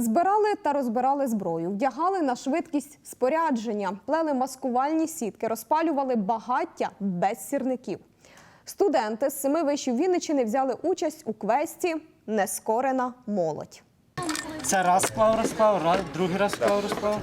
Збирали та розбирали зброю, вдягали на швидкість спорядження, плели маскувальні сітки, розпалювали багаття без сірників. Студенти з семи вишів Вінничини взяли участь у квесті Нескорена молодь. Це раз склав, розклав, раз, другий раз склав, розклав.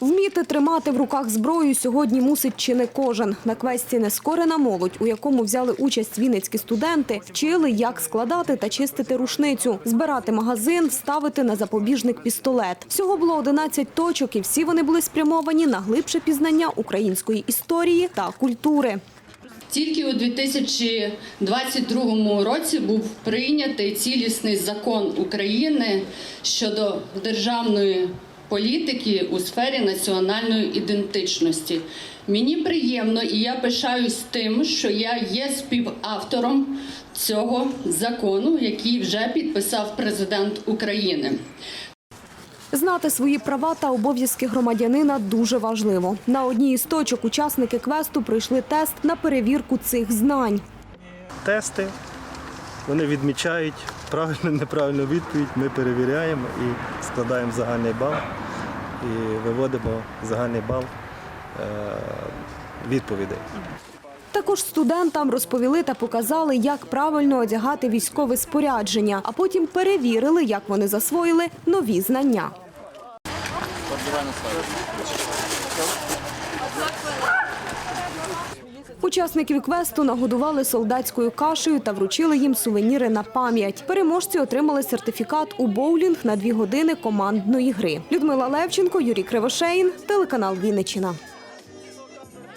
Вміти тримати в руках зброю сьогодні мусить чи не кожен. На квесті «Нескорена молодь», у якому взяли участь вінницькі студенти, вчили, як складати та чистити рушницю, збирати магазин, ставити на запобіжник пістолет. Всього було 11 точок, і всі вони були спрямовані на глибше пізнання української історії та культури. Тільки у 2022 році був прийнятий цілісний закон України щодо державної політики у сфері національної ідентичності. Мені приємно і я пишаюсь тим, що я є співавтором цього закону, який вже підписав президент України. Знати свої права та обов'язки громадянина дуже важливо. На одній із точок учасники квесту пройшли тест на перевірку цих знань. тести. Вони відмічають правильну неправильну відповідь. Ми перевіряємо і складаємо загальний бал і виводимо загальний бал е, відповідей. Також студентам розповіли та показали, як правильно одягати військове спорядження, а потім перевірили, як вони засвоїли нові знання. Учасників квесту нагодували солдатською кашею та вручили їм сувеніри на пам'ять. Переможці отримали сертифікат у боулінг на дві години командної гри. Людмила Левченко, Юрій Кривошеїн, телеканал Вінниччина.